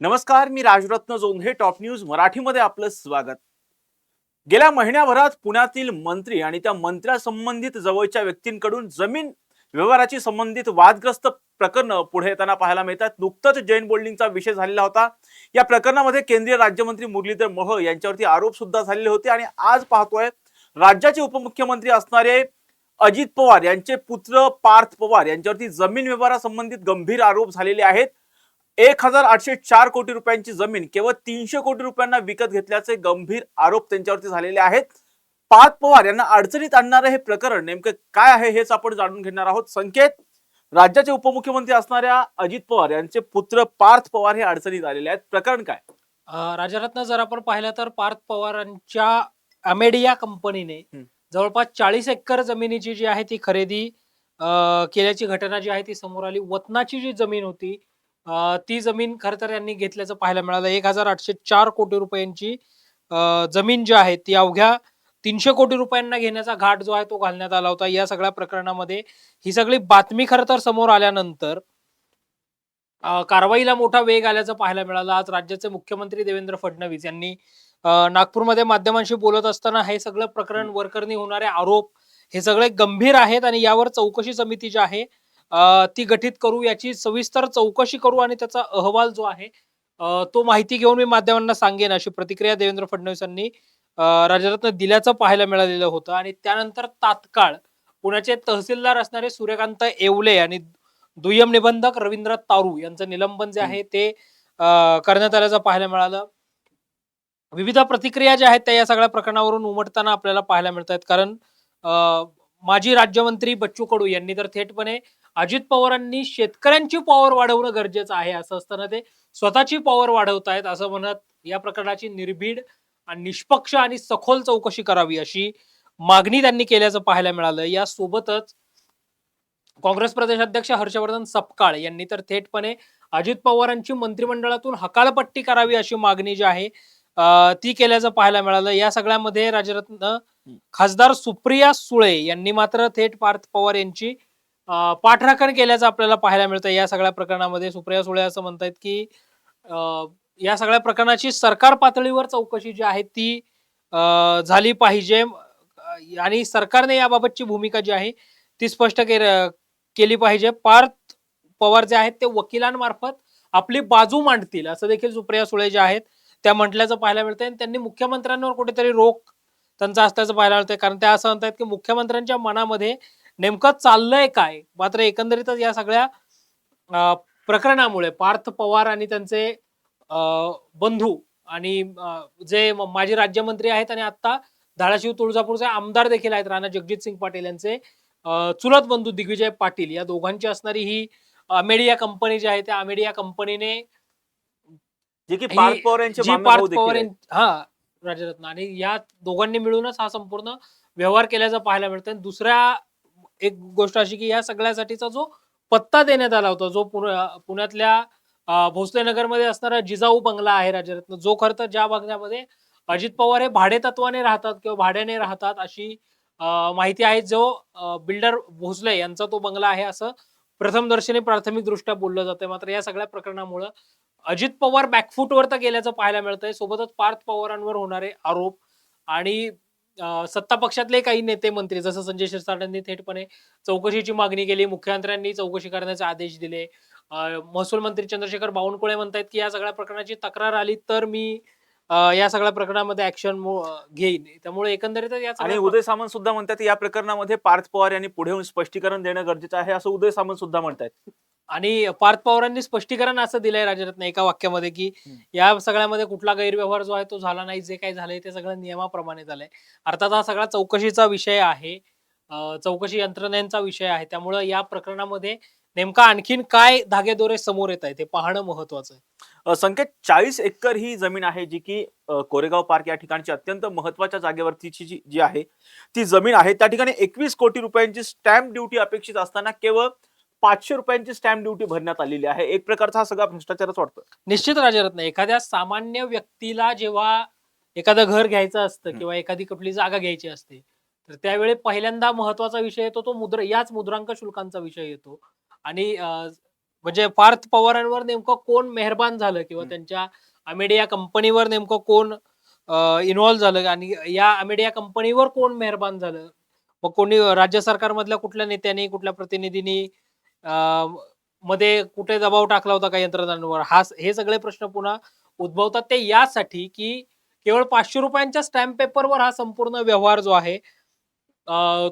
नमस्कार मी Rajratna Jondhe top news मराठीमध्ये आपलं स्वागत. गेल्या महिन्याभरात पुण्यातील मंत्री आणि त्या मंत्र्यासंबंधित जवळच्या व्यक्तींकडून जमीन व्यवहाराची संबंधित वादग्रस्त प्रकरण पुढे येताना पाहायला मिळतात. नुकतंच जैन बोल्डिंगचा विषय झालेला होता. या प्रकरणामध्ये केंद्रीय राज्यमंत्री मुरलीधर मोहोळ यांच्यावरती आरोप सुद्धा झालेले होते आणि आज पाहतोय राज्याचे उपमुख्यमंत्री असणारे अजित पवार यांचे पुत्र पार्थ पवार यांच्यावरती जमीन व्यवहारासंबंधित गंभीर आरोप झालेले आहेत. एक हजार आठशे चार कोटी रुपयांची जमीन केवळ तीनशे कोटी रुपयांना विकत घेतल्याचे गंभीर आरोप त्यांच्यावरती झालेले आहेत. पार्थ पवार यांना अडचणीत आणणारं हे प्रकरण नेमकं काय आहे हेच आपण जाणून घेणार आहोत. संकेत राज्याचे उपमुख्यमंत्री असणाऱ्या अजित पवार यांचे पुत्र पार्थ पवार हे अडचणीत आलेले आहेत. प्रकरण काय? राजारत्न जर आपण पाहिलं तर पार्थ पवारांच्या अमेडिया कंपनीने. जवळपास चाळीस एकर जमिनीची जी आहे ती खरेदी अ, केल्याची घटना जी आहे ती समोर आली. वतनाची जी जमीन होती अ, ती जमीन खर तर यांनी घेतल्याचं पाहायला मिळालं. एक हजार आठशे चार कोटी रुपयांची अ, जमीन जी आहे ती अवघ्या तीनशे कोटी रुपयांना घेण्याचा घाट जो आहे तो घालण्यात आला होता. या सगळ्या प्रकरणामध्ये ही सगळी बातमी खरं तर समोर आल्यानंतर अ, कारवाईला मोठा वेग आल्याचं पाहायला मिळालं. आज राज्याचे मुख्यमंत्री देवेंद्र फडणवीस यांनी अ, नागपूरमध्ये माध्यमांशी बोलत असताना हे सगळं प्रकरण वरकरणी होणारे आरोप हे सगळे गंभीर आहेत आणि यावर चौकशी समिती जी आहे ती गठीत करू याची सविस्तर चौकशी करू आणि त्याचा अहवाल जो आहे तो माहिती घेऊन मी माध्यमांना सांगेन अशी प्रतिक्रिया देवेंद्र फडणवीस यांनी अ, राजरत्न दिल्याचं पाहायला मिळालेलं होतं. आणि त्यानंतर तात्काळ पुण्याचे तहसीलदार असणारे सूर्यकांत येवले आणि दुय्यम निबंधक रवींद्र तारू यांचं निलंबन जे आहे ते करण्यात आल्याचं पाहायला मिळालं. विविध प्रतिक्रिया ज्या आहेत त्या या सगळ्या प्रकरणावरून उमटताना आपल्याला पाहायला मिळत आहेत कारण माजी राज्यमंत्री बच्चू कडू यांनी तर थेटपणे अजित पवारांनी शेतकऱ्यांची पॉवर वाढवणं गरजेचं आहे असं असताना ते स्वतःची पॉवर वाढवतायत असं म्हणत या प्रकरणाची निर्भीड आणि निष्पक्ष आणि सखोल चौकशी करावी अशी मागणी त्यांनी केल्याचं पाहायला मिळालं. यासोबतच काँग्रेस प्रदेशाध्यक्ष हर्षवर्धन सपकाळ यांनी तर थेटपणे अजित पवारांची मंत्रिमंडळातून हकालपट्टी करावी अशी मागणी जी आहे ती केल्याचं पाहायला मिळालं. या सगळ्यामध्ये राजरत्न खासदार सुप्रिया सुळे यांनी मात्र थेट पार्थ पवार यांची पाठराखण केल्याचं आपल्याला पाहायला मिळतं. या सगळ्या प्रकरणामध्ये सुप्रिया सुळे असं म्हणतायत की या सगळ्या प्रकरणाची सरकार पातळीवर चौकशी जी आहे ती झाली पाहिजे. आणि सरकारने याबाबतची भूमिका जी आहे ती स्पष्ट केली पाहिजे. पार्थ पवार जे आहेत ते वकिलांमार्फत आपली बाजू मांडतील. असं देखील सुप्रिया सुळे जे आहेत त्या म्हटल्याचं पाहायला मिळतंय. आणि त्यांनी मुख्यमंत्र्यांवर कुठेतरी रोख त्यांचा असल्याचं पाहायला मिळतंय. कारण त्या असं म्हणतात की मुख्यमंत्र्यांच्या मनामध्ये नेमकं चाललंय काय? मात्र एकंदरीतच या सगळ्या प्रकरणामुळे पार्थ पवार आणि त्यांचे बंधू आणि जे माजी राज्यमंत्री आहेत आणि आता धाराशिव तुळजापूरचे आमदार देखील आहेत राणा जगजित सिंग पाटील यांचे चुलत बंधू दिग्विजय पाटील या दोघांची असणारी ही अमेडिया कंपनी जी आहे त्या अमेडिया कंपनीने जे की पार्थ पवार यांचे जी मामे पार्थ भाऊ देखील पवार आहेत. यां- हा राजरत्न. आणि या दोघांनी मिळूनच हा संपूर्ण व्यवहार केल्याचं पाहायला मिळतं आणि दुसऱ्या एक गोष्ट अशी की या सगळ्यासाठीचा जो पत्ता देण्यात आला होता जो पुण्यातल्या भोसले नगरमध्ये असणारा जिजाऊ बंगला आहे राजरत्न जो खर तर ज्या बंगल्यामध्ये अजित पवार हे भाडे तत्वाने राहतात किंवा भाड्याने राहतात अशी माहिती आहे जो बिल्डर भोसले यांचा तो बंगला आहे असं प्रथमदर्शनी प्राथमिक दृष्ट्या बोललं जातंय. मात्र या सगळ्या प्रकरणामुळं अजित पवार बॅकफूटवर तर गेल्याचं पाहायला मिळतंय. सोबतच पार्थ पवारांवर होणारे आरोप आणि सत्ता पक्षातले काही नेते मंत्री जसं संजय शिरसाटांनी थेटपणे चौकशीची मागणी केली मुख्यमंत्र्यांनी चौकशी करण्याचे आदेश दिले. महसूल मंत्री चंद्रशेखर बावनकुळे म्हणतायत की या सगळ्या प्रकरणाची तक्रार आली तर मी या सगळ्या प्रकरणामध्ये ऍक्शन घेईन. त्यामुळे एकंदरीत या आणि उदय सामंत सुद्धा म्हणतात या प्रकरणामध्ये पार्थ पवार यांनी पुढे येऊन स्पष्टीकरण देणं गरजेचं आहे असं उदय सामंत सुद्धा म्हणतात आणि पार्थ पवारांनी स्पष्टीकरण असं दिलंय राजरत्न एका वाक्यामध्ये की. या सगळ्यामध्ये कुठला गैरव्यवहार जो आहे तो झाला नाही जे काही झालंय ते सगळं नियमाप्रमाणे झालंय. अर्थात हा सगळा चौकशीचा विषय आहे. चौकशी यंत्रणेचा विषय आहे. त्यामुळं या प्रकरणामध्ये नेमका आणखीन काय धागेदोरे समोर येत आहे ते पाहणं महत्वाचं आहे. संकेत चाळीस एकर ही जमीन आहे जी की कोरेगाव पार्क या ठिकाणची अत्यंत महत्त्वाच्या जागेवरतीची जी जी आहे. ती जमीन आहे. त्या ठिकाणी एकवीस कोटी रुपयांची स्टॅम्प ड्युटी अपेक्षित असताना केवळ पाचशे रुपयांची स्टॅम्प ड्युटी भरण्यात आलेली आहे एक प्रकारचा हा सगळा भ्रष्टाचारच वाटतो निश्चित राजरत्न एखाद्या सामान्य व्यक्तीला जेव्हा एखादं घर घ्यायचं असतं. किंवा एखादी कुठली जागा घ्यायची असते तर त्यावेळी पहिल्यांदा महत्त्वाचा विषय येतो तो मुद्रा याच मुद्रांक शुल्कांचा विषय येतो आणि म्हणजे पार्थ पवारांवर नेमकं कोण मेहरबान झालं किंवा. त्यांच्या अमेडिया कंपनीवर नेमकं कोण इन्व्हॉल्व्ह झालं आणि या अमेडिया कंपनीवर कोण मेहरबान झालं मग कोणी राज्य सरकारमधल्या कुठल्या नेत्यांनी कुठल्या प्रतिनिधींनी मध्ये कुठे दबाव टाकला होता का यंत्रणांवर? हा हे सगळे प्रश्न पुन्हा उद्भवतात ते यासाठी की केवळ पाचशे रुपयांच्या स्टॅम्प पेपरवर हा संपूर्ण व्यवहार जो आहे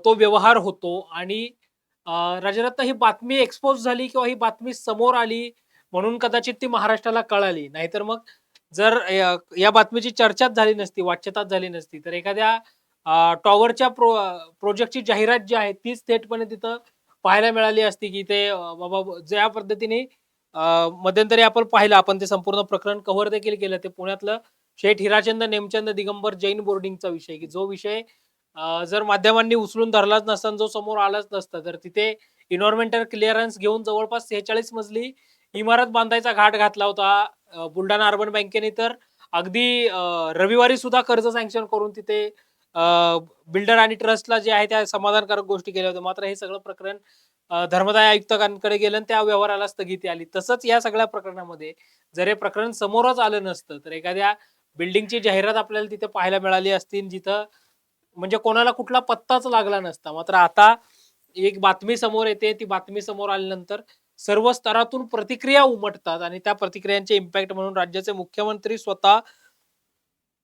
तो व्यवहार होतो आणि राजरत्न ही बातमी एक्सपोज झाली किंवा ही बातमी समोर आली म्हणून कदाचित ती महाराष्ट्राला कळाली. नाहीतर मग जर या या बातमीची चर्चाच झाली नसती वाच्यताच झाली नसती तर एखाद्या टॉवरच्या प्रो प्रोजेक्टची जाहिरात जी आहे तीच थेटपणे तिथं पाहायला मिळाली असती की ते बाबा ज्या पद्धतीने मध्यंतरी आपण पाहिलं आपण ते संपूर्ण प्रकरण कव्हर देखील केलं. ते पुण्यातलं शेठ हिराचंद नेमचंद दिगंबर जैन बोर्डिंगचा विषय की जो विषय जर माध्यमांनी उचलून धरलाच नसता जो समोर आलाच नसता तर तिथे इन्व्हायरमेंटल क्लिअरन्स घेऊन जवळपास सेहेचाळीस मजली इमारत बांधायचा घाट घातला होता. बुलढाणा अर्बन बँकेने तर अगदी रविवारी सुद्धा कर्ज सँक्शन करून तिथे बिल्डर आणि ट्रस्टला जे आहे त्या समाधानकारक गोष्टी केल्या होत्या. मात्र हे सगळं प्रकरण धर्मदाय आयुक्तांकडे गेलं आणि त्या व्यवहाराला स्थगिती आली. तसंच या सगळ्या प्रकरणामध्ये जर हे प्रकरण समोरच आलं नसतं तर एखाद्या बिल्डिंगची जाहिरात आपल्याला तिथे पाहायला मिळाली असती आणि जिथं म्हणजे कोणाला कुठला पत्ताच लागला नसता. मात्र आता एक बातमी समोर येते ती बातमी समोर आल्यानंतर सर्व स्तरातून प्रतिक्रिया उमटतात आणि त्या प्रतिक्रियांचे इम्पॅक्ट म्हणून राज्याचे मुख्यमंत्री स्वतः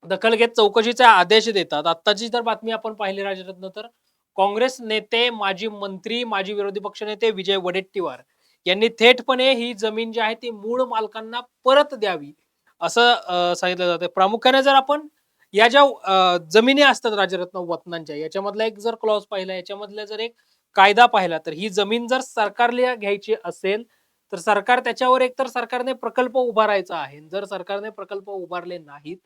दखल घेत चौकशीचे आदेश देतात. आत्ताची जर बातमी आपण पाहिली राजरत्न तर काँग्रेस नेते माजी मंत्री माजी विरोधी पक्षनेते विजय वडेट्टीवार यांनी थेटपणे ही जमीन जी आहे ती मूळ मालकांना परत द्यावी असं सांगितलं जातं. प्रामुख्याने जर आपण या ज्या जमिनी असतात राजरत्न वतनांच्या याच्यामधला एक जर क्लॉज पाहिला याच्यामधला जर एक कायदा पाहिला तर ही जमीन जर सरकारला घ्यायची असेल तर सरकार त्याच्यावर एक तर सरकारने प्रकल्प उभारायचा आहे. जर सरकारने प्रकल्प उभारले नाहीत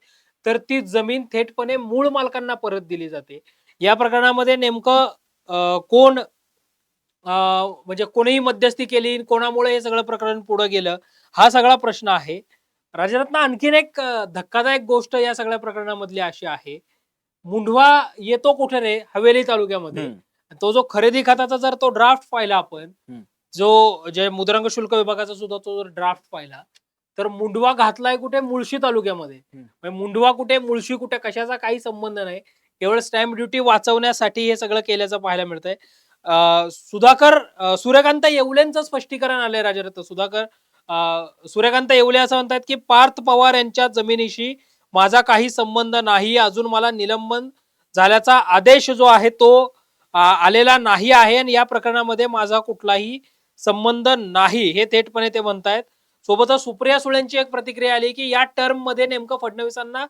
तर ती जमीन थेटपणे मूळ मालकांना परत दिली जाते. या प्रकरणामध्ये नेमकं कोण म्हणजे कोणीही मध्यस्थी केली कोणामुळे हे सगळं प्रकरण पुढे गेलं हा सगळा प्रश्न आहे. राजरत्न आणखीन एक धक्कादायक गोष्ट या सगळ्या प्रकरणामधली अशी आहे. मुंढवा येतो कुठे रे? हवेली तालुक्यामध्ये. तो जो खरेदी खात्याचा जर तो ड्राफ्ट पाहिला आपण. जो जे मुद्रांक शुल्क विभागाचा सुद्धा तो जर ड्राफ्ट पाहिला तर मुंडवा घातलाय कुठे? मुळशी तालुक्यामध्ये. म्हणजे मुंडवा कुठे मुळशी कुठे कशाचा काही संबंध नाही. केवळ स्टॅम्प ड्युटी वाचवण्यासाठी हे सगळं केल्याचं पाहायला मिळतंय. सुधाकर सूर्यकांत येवलेंचं स्पष्टीकरण आलंय राजरत्न सुधाकर सूर्यकांत येवले असं म्हणतात की पार्थ पवार यांच्या जमिनीशी माझा काही संबंध नाही. अजून मला निलंबन झाल्याचा आदेश जो आहे तो आलेला नाही आहे. आणि या प्रकरणामध्ये माझा कुठलाही संबंध नाही. हे थेटपणे ते म्हणतायत. सोबतच सुप्रिया सुळेंची एक प्रतिक्रिया आली की या टर्ममध्ये नेमकं फडणवीसांना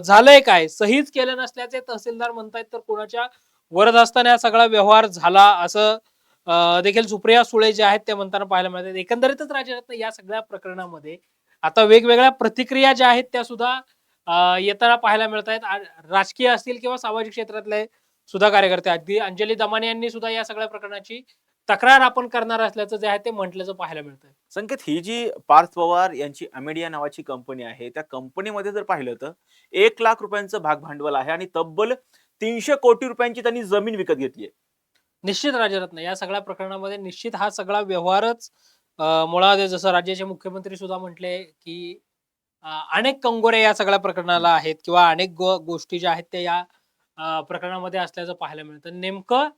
झालंय काय? सहीच केलं नसल्याचे तहसीलदार म्हणतायत तर कोणाच्या वरद असताना हा सगळा व्यवहार झाला असं देखील सुप्रिया सुळे जे आहेत ते म्हणताना पाहायला मिळतात एकंदरीतच राज्यात या सगळ्या प्रकरणामध्ये आता वेगवेगळ्या प्रतिक्रिया ज्या आहेत त्या सुद्धा येताना पाहायला मिळत आहेत. राजकीय असतील किंवा सामाजिक क्षेत्रातले सुद्धा कार्यकर्ते अगदी अंजली दमाने यांनी सुद्धा या सगळ्या प्रकरणाची तक्रार आपण करणार असल्याचं जे आहे ते म्हटल्याचं पाहायला मिळतंय संकेत ही जी पार्थ पवार यांची अमेडिया नावाची कंपनी आहे त्या कंपनीमध्ये जर पाहिलं तर एक लाख रुपयांचं भाग भांडवल आहे आणि तब्बल तीनशे कोटी रुपयांची त्यांनी जमीन विकत घेतली निश्चित राजरत्न या सगळ्या प्रकरणामध्ये निश्चित हा सगळा व्यवहारच मुळात आहे. जसं राज्याचे मुख्यमंत्री सुद्धा म्हटले की अनेक कंगोरे या सगळ्या प्रकरणाला आहेत किंवा अनेक गोष्टी ज्या आहेत त्या या प्रकरणामध्ये असल्याचं पाहायला मिळतं नेमकं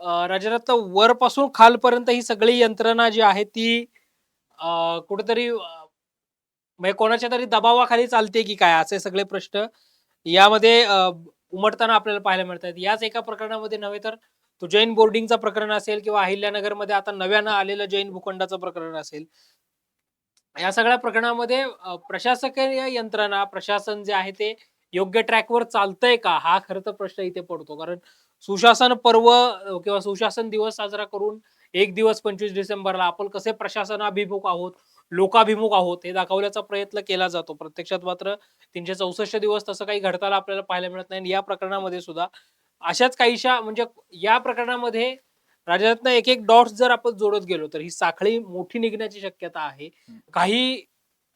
राजरत्न वरपासून खालपर्यंत ही सगळी यंत्रणा जी आहे ती कुठेतरी म्हणजे कोणाच्या तरी दबावाखाली चालते की काय? असे सगळे प्रश्न यामध्ये उमटताना आपल्याला पाहायला मिळतात याच एका प्रकरणामध्ये नव्हे तर तो जैन बोर्डिंगचा प्रकरण असेल किंवा अहिल्यानगरमध्ये आता नव्यानं आलेलं जैन भूखंडाचं प्रकरण असेल. या सगळ्या प्रकरणामध्ये प्रशासकीय यंत्रणा प्रशासन जे आहे ते योग्य ट्रॅकवर चालतंय का? हा खरं तर प्रश्न इथे पडतो. कारण सुशासन पर्व किंवा सुशासन दिवस साजरा करून एक दिवस पंचवीस डिसेंबरला आपण कसे प्रशासनाभिमुख आहोत लोकाभिमुख आहोत हे दाखवण्याचा प्रयत्न केला जातो. प्रत्यक्षात मात्र तीनशे चौसष्ट दिवस तसं काही घडताना आपल्याला पाहायला मिळत नाही. आणि या प्रकरणामध्ये सुद्धा अशाच काहीशा म्हणजे या प्रकरणामध्ये राज्यातनं एक एक डॉट्स जर आपण जोडत गेलो तर ही साखळी मोठी निघण्याची शक्यता आहे. काही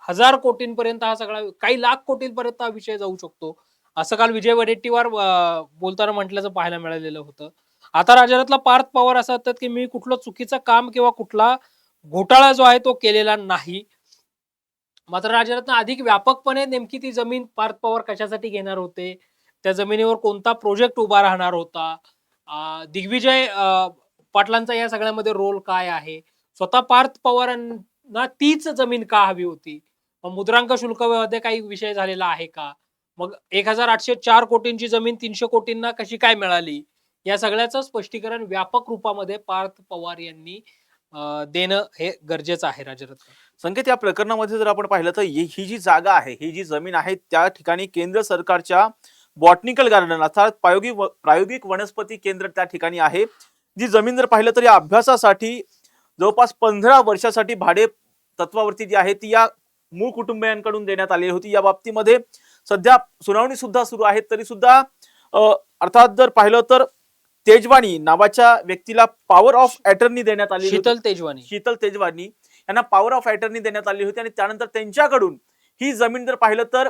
हजार कोटींपर्यंत हा सगळा काही लाख कोटींपर्यंत हा विषय जाऊ शकतो. असं काल विजय वडेट्टीवार बोलताना म्हटल्याचं पाहायला मिळालेलं होतं. आता राजनाथला पार्थ पवार असं म्हणतात की मी कुठलं चुकीचं काम किंवा कुठला घोटाळा जो आहे तो केलेला नाही. मात्र राजरत्न अधिक व्यापकपणे नेमकी ती जमीन पार्थ पवार कशासाठी घेणार होते? त्या जमिनीवर कोणता प्रोजेक्ट उभा राहणार होता? दिग्विजय पाटलांचा या सगळ्यामध्ये रोल काय आहे? स्वतः पार्थ पवारांना तीच जमीन का हवी होती? मुद्रांक शुल्कामध्ये काही विषय झालेला आहे का? मग एक हजार आठशे चार कोटींची जमीन तीनशे कोटींना कशी काय मिळाली? या सगळ्याचं स्पष्टीकरण व्यापक रूपामध्ये पार्थ पवार यांनी देणं हे गरजेचं आहे राजरत्न. संकेत या प्रकरणामध्ये जर आपण पाहिलं तर ही ही जी जागा आहे ही जी जमीन आहे त्या ठिकाणी केंद्र सरकारच्या बॉटनिकल गार्डन अर्थात प्रायोगिक व- प्रायोगिक वनस्पती केंद्र त्या ठिकाणी आहे. जी जमीन जर पाहिलं तर या अभ्यासासाठी जवळपास पंधरा वर्षासाठी भाडे तत्वावरती जी आहे ती या मूळ कुटुंबियांकडून देण्यात आलेली होती. या बाबतीमध्ये सध्या सुनावणी सुद्धा सुरू आहे तरी सुद्धा अर्थात जर पाहिलं तर तेजवानी नावाच्या व्यक्तीला पॉवर ऑफ अटर्नी देण्यात आली शीतल तेजवानी. शीतल तेजवानी. यांना पॉवर ऑफ अटर्नी देण्यात आली होती आणि त्यानंतर त्यांच्याकडून ही जमीन जर पाहिलं तर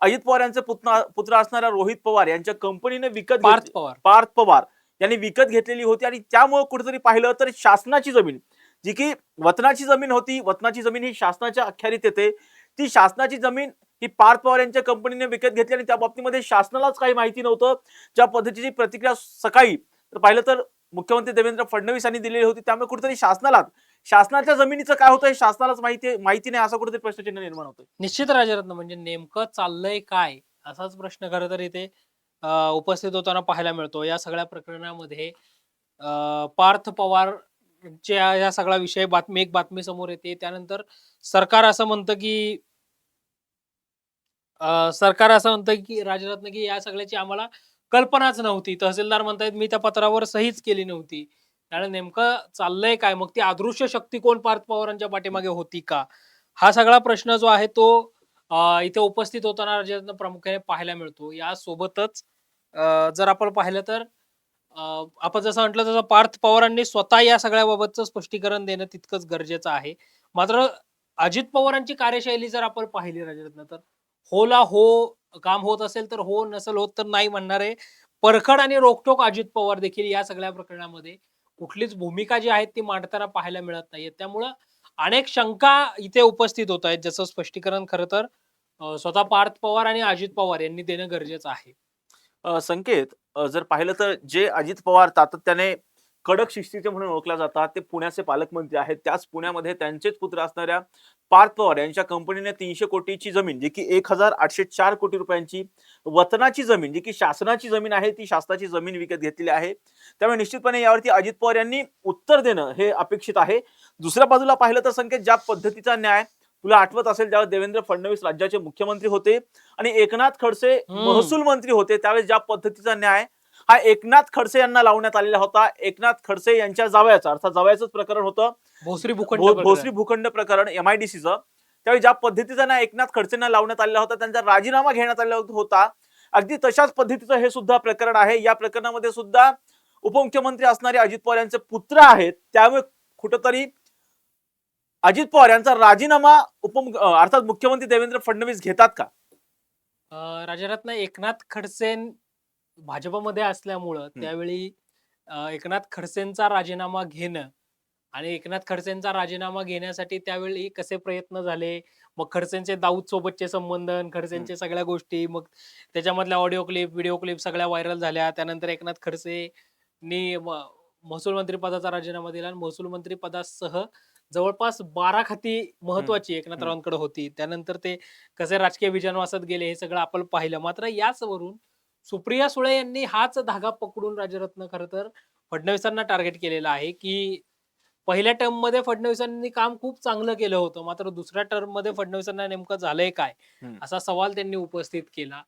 अजित पवार यांचे पुत्र पुत्र असणाऱ्या रोहित पवार यांच्या कंपनीने विकत पार्थ पवार. पार्थ पवार. यांनी विकत घेतलेली होती आणि त्यामुळे कुठेतरी पाहिलं तर शासनाची जमीन जी की वतनाची जमीन होती. वतनाची जमीन ही शासनाच्या अखत्यारीत येते. ती शासनाची जमीन ही पार्थ पवार यांच्या कंपनीने विकत घेतली आणि त्या बाबतीमध्ये शासनालाच काही माहिती नव्हतं. ज्या पद्धतीची प्रतिक्रिया सकाळी तर पाहिलं तर मुख्यमंत्री देवेंद्र फडणवीस यांनी दिलेली होती. त्यामुळे कुठेतरी शासनाला शासनाच्या जमिनीचं काय होतं हे शासनालाच माहिती माहिती नाही असा कुठेतरी प्रश्नचिन्ह निर्माण होतोय. निश्चित राजरत्न म्हणजे नेमकं चाललंय काय? असाच प्रश्न खरं तर इथे उपस्थित होताना पाहायला मिळतो. या सगळ्या प्रकरणामध्ये पार्थ पवार च्या या सगळा विषय बातमी एक बातमी समोर येते. त्यानंतर सरकार असं म्हणतं की अं, सरकार असं म्हणतं की राजरत्न की या सगळ्याची आम्हाला कल्पनाच नव्हती. तहसीलदार म्हणतायत मी त्या पत्रावर सहीच केली नव्हती. त्यामुळे नेमकं चाललंय काय? मग ती अदृश्य शक्ती कोण पार्थ पवारांच्या पाठीमागे होती का? हा सगळा प्रश्न जो आहे तो अं, इथे उपस्थित होताना राज्यातनं प्रामुख्याने पाहायला मिळतो. यासोबतच अं, जर आपण पाहिलं तर अं, आपण जसं म्हटलं तसं पार्थ पवारांनी स्वतः या सगळ्याबाबतचं स्पष्टीकरण देणं तितकंच गरजेचं आहे. मात्र अजित पवारांची कार्यशैली जर आपण पाहिली राजरत्न तर? होला हो काम होत असेल तर हो नसेल होत तर नाही म्हणणार आहे. परखड आणि रोखटोक अजित पवार देखील या सगळ्या प्रकरणामध्ये कुठलीच भूमिका जी आहे ती मांडताना पाहायला मिळत नाहीये. त्यामुळं अनेक शंका इथे उपस्थित होत आहेत. ज्याचं स्पष्टीकरण खरं तर स्वतः पार्थ पवार आणि अजित पवार यांनी देणं गरजेचं आहे. संकेत जर पाहिलं तर जे अजित पवार तातत्याने कडक शिस्तीचे म्हणून ओळखल्या जातात. ते पुण्याचे पालकमंत्री आहेत. त्याच पुण्यामध्ये त्यांचेच पुत्र असणाऱ्या पार्थ पवार यांच्या कंपनीने तीनशे कोटीची जमीन जी की एक हजार आठशे चार कोटी रुपयांची वतनाची जमीन जी की शासनाची जमीन आहे ती शासनाची जमीन विकत घेतलेली आहे. त्यामुळे निश्चितपणे यावरती अजित पवार यांनी उत्तर देणं हे अपेक्षित आहे. दुसऱ्या बाजूला पाहिलं तर संकेत ज्या पद्धतीचा न्याय तुला आठवत असेल ज्यावेळेस देवेंद्र फडणवीस राज्याचे मुख्यमंत्री होते आणि एकनाथ खडसे. महसूल मंत्री होते त्यावेळेस ज्या पद्धतीचा न्याय हा एकनाथ खडसे यांना लावण्यात आलेला होता. एकनाथ खडसे यांच्या जावयाचं अर्थात जावयाचंच प्रकरण होतं. भोसरी भूखंड. भोसरी भूखंड प्रकरण एमआयडीसीचं त्यावेळी ज्या पद्धतीचा न्याय एकनाथ खडसेंना लावण्यात आलेला होता त्यांचा राजीनामा घेण्यात आलेला होता. अगदी तशाच पद्धतीचं हे सुद्धा प्रकरण आहे. या प्रकरणामध्ये सुद्धा उपमुख्यमंत्री असणारे अजित पवार यांचे पुत्र आहेत. त्यामुळे कुठंतरी अजित पवार यांचा राजीनामा उप अर्थात मुख्यमंत्री देवेंद्र फडणवीस घेतात का? राजरत्न एकनाथ खडसे भाजपमध्ये असल्यामुळं त्यावेळी अं, एकनाथ खडसेंचा राजीनामा घेणं आणि एकनाथ खडसेंचा राजीनामा घेण्यासाठी त्यावेळी कसे प्रयत्न झाले? मग खडसेंचे दाऊद सोबतचे संबंध खडसेंचे सगळ्या गोष्टी मग त्याच्यामधल्या ऑडिओ क्लिप व्हिडिओ क्लिप सगळ्या व्हायरल झाल्या. त्यानंतर एकनाथ खडसेंनी म- महसूल मंत्री पदाचा राजीनामा दिला आणि महसूल मंत्री पदासह जवळपास बारा खाती महत्वाची एकनाथरावांकडे होती. त्यानंतर ते कसे राजकीय विजनवासात गेले हे सगळं आपण पाहिलं. मात्र याचवरून सुप्रिया सुळे यांनी हाच धागा पकडून राजरत्न खरं तर फडणवीसांना टार्गेट केलेलं आहे की पहिल्या टर्ममध्ये फडणवीसांनी काम खूप चांगलं केलं होतं मात्र दुसऱ्या टर्ममध्ये फडणवीसांना नेमकं झालंय काय. असा सवाल त्यांनी उपस्थित केला.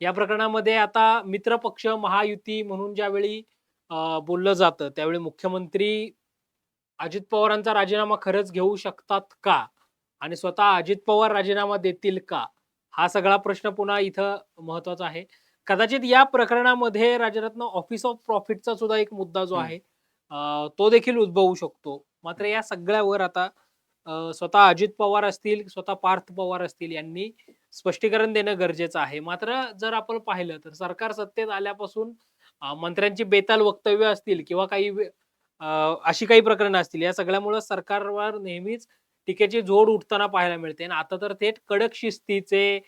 या प्रकरणामध्ये आता मित्र पक्ष महायुती म्हणून ज्यावेळी बोललं जातं त्यावेळी मुख्यमंत्री अजित पवारांचा राजीनामा खरंच घेऊ शकतात का? आणि स्वतः अजित पवार राजीनामा देतील का? हा सगळा प्रश्न पुन्हा इथं महत्त्वाचा आहे. कदाचित या प्रकरणामध्ये राजरत्न ऑफिस ऑफ प्रॉफिटचा सुद्धा एक मुद्दा जो. आहे तो देखील उद्भवू शकतो. मात्र या सगळ्यावर आता स्वतः अजित पवार असतील स्वतः पार्थ पवार असतील यांनी स्पष्टीकरण देणं गरजेचं आहे. मात्र जर आपण पाहिलं तर सरकार सत्तेत आल्यापासून मंत्र्यांची बेताल वक्तव्य असतील किंवा काही अशी काही प्रकरणं असतील या सगळ्यामुळे सरकारवर नेहमीच टीकेची जोड उठताना पाहायला मिळते. आणि आता तर थेट कडक शिस्तीचे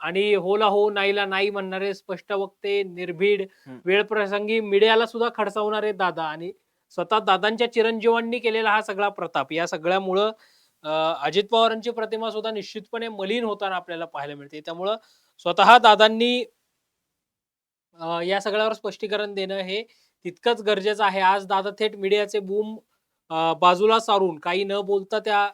आणि होला हो नाहीला नाही म्हणणारे स्पष्ट वक्ते निर्भीड. वेळ प्रसंगी मीडियाला सुद्धा खडसावणारे दादा आणि स्वतः दादांच्या चिरंजीवांनी केलेला हा सगळा प्रताप. या सगळ्यामुळं अजित पवारांची प्रतिमा सुद्धा निश्चितपणे मलिन होताना आपल्याला पाहायला मिळते. त्यामुळं स्वतः दादांनी या सगळ्यावर स्पष्टीकरण देणं हे तितकंच गरजेचं आहे. आज दादा थेट मीडियाचे बूम बाजूला सारून काही न बोलता त्या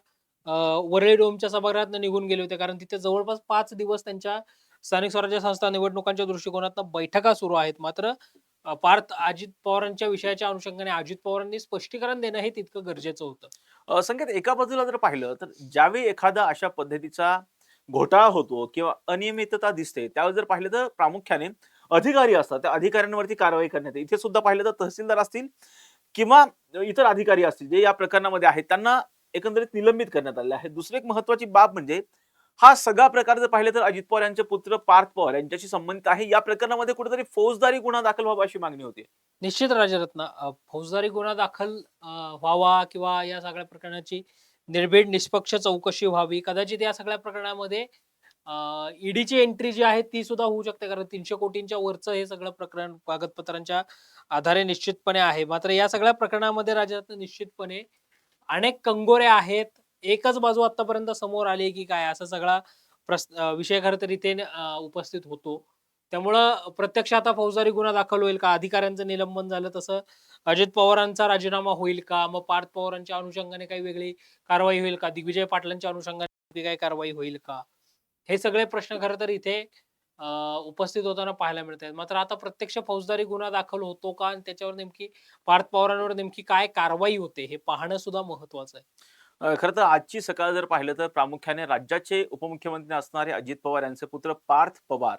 वरळी डोमच्या सभागृहात निघून गेले होते. कारण तिथे जवळपास पाच दिवस त्यांच्या स्थानिक स्वराज्य संस्था निवडणुकांच्या दृष्टिकोनातनं बैठका सुरू आहेत. मात्र पार्थ अजित पवारांच्या विषयाच्या अनुषंगाने अजित पवारांनी स्पष्टीकरण देणं हे तितकं गरजेचं होतं. अ, संकेत एका बाजूला जर पाहिलं तर ज्यावेळी एखादा अशा पद्धतीचा घोटाळा होतो किंवा अनियमितता दिसते त्यावेळी जर पाहिलं तर प्रामुख्याने अधिकारी असतात. त्या अधिकाऱ्यांवरती कारवाई करण्यात येते. इथे सुद्धा पाहिलं तर तहसीलदार असतील किंवा इतर अधिकारी असतील जे या प्रकरणामध्ये आहेत त्यांना एकंदरीत निलंबित करण्यात आले आहे. दुसरी एक महत्वाची बाब म्हणजे हा सगळा प्रकार जर पाहिलं तर अजित पवार यांचे पुत्र पार्थ पवार यांच्याशी संबंधित आहे. या प्रकरणामध्ये कुठेतरी फौजदारी गुन्हा दाखल व्हावा अशी मागणी होती. निश्चित राजरत्न फौजदारी गुन्हा दाखल व्हावा किंवा या सगळ्या प्रकरणाची निर्भीड निष्पक्ष चौकशी व्हावी. कदाचित या सगळ्या प्रकरणामध्ये ईडीची एंट्री जी आहे ती सुद्धा होऊ शकते. कारण तीनशे कोटींच्या वरचं हे सगळं प्रकरण कागदपत्रांच्या आधारे निश्चितपणे आहे. मात्र या सगळ्या प्रकरणामध्ये राजरत्न निश्चितपणे अनेक कंगोरे आहेत. एकच बाजू आतापर्यंत समोर आली की काय? असा सगळा प्रस विषय खरं तर इथे उपस्थित होतो. त्यामुळं प्रत्यक्ष आता फौजदारी गुन्हा दाखल होईल का? अधिकाऱ्यांचं निलंबन झालं तसं अजित पवारांचा राजीनामा होईल का? मग पार्थ पवारांच्या अनुषंगाने काही वेगळी कारवाई होईल का? दिग्विजय पाटलांच्या अनुषंगाने काही कारवाई होईल का? हे सगळे प्रश्न खरं तर इथे उपस्थित होताना पाहायला मिळत आहेत मात्र आता प्रत्यक्ष फौजदारी गुन्हा दाखल होतो का आणि त्याच्यावर नेमकी पार्थ पवारांवर नेमकी काय कारवाई होते हे पाहणं सुद्धा महत्वाचं आहे. अ, खरं तर आजची सकाळ जर पाहिलं तर प्रामुख्याने राज्याचे उपमुख्यमंत्री असणारे अजित पवार यांचे पुत्र पार्थ पवार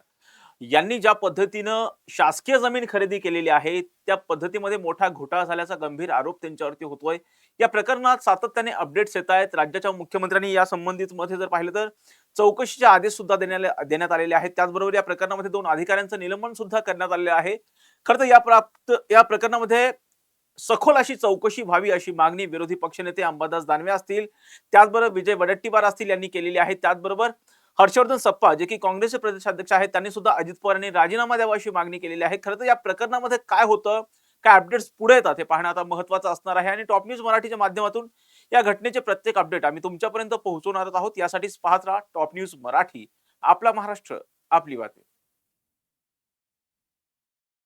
यांनी ज्या पद्धतीनं शासकीय जमीन खरेदी केलेली आहे त्या पद्धतीमध्ये मोठा घोटाळा झाल्याचा गंभीर आरोप त्यांच्यावरती होतोय. या प्रकरणात सातत्याने अपडेट्स येत आहेत. राज्याच्या मुख्यमंत्र्यांनी या संबंधित मध्ये जर पाहिलं तर चौकशीचे आदेश सुद्धा देण्यात देण्यात आलेले आहेत. त्याचबरोबर या प्रकरणामध्ये दोन अधिकाऱ्यांचं निलंबन सुद्धा करण्यात आलेलं आहे. खरं तर या प्राप्त या प्रकरणामध्ये सखोल अशी चौकशी व्हावी अशी मागणी विरोधी पक्षनेते अंबादास दानवे असतील. त्याचबरोबर विजय वडेट्टीवार असतील यांनी केलेली आहे. त्याचबरोबर हर्षवर्धन सप्पा जे की काँग्रेसचे प्रदेशाध्यक्ष आहेत त्यांनी सुद्धा अजित पवार यांनी राजीनामा द्यावा अशी मागणी केलेली आहे. खरं तर या प्रकरणामध्ये काय होतं? काय अपडेट्स पुढे येतात हे पाहणं आता महत्वाचं असणार आहे. आणि टॉप न्यूज मराठीच्या माध्यमातून या घटनेचे प्रत्येक अपडेट आम्ही तुमच्यापर्यंत पोहोचवणार आहोत. यासाठीच पाहत राहा टॉप न्यूज मराठी. आपला महाराष्ट्र आपली बातमी.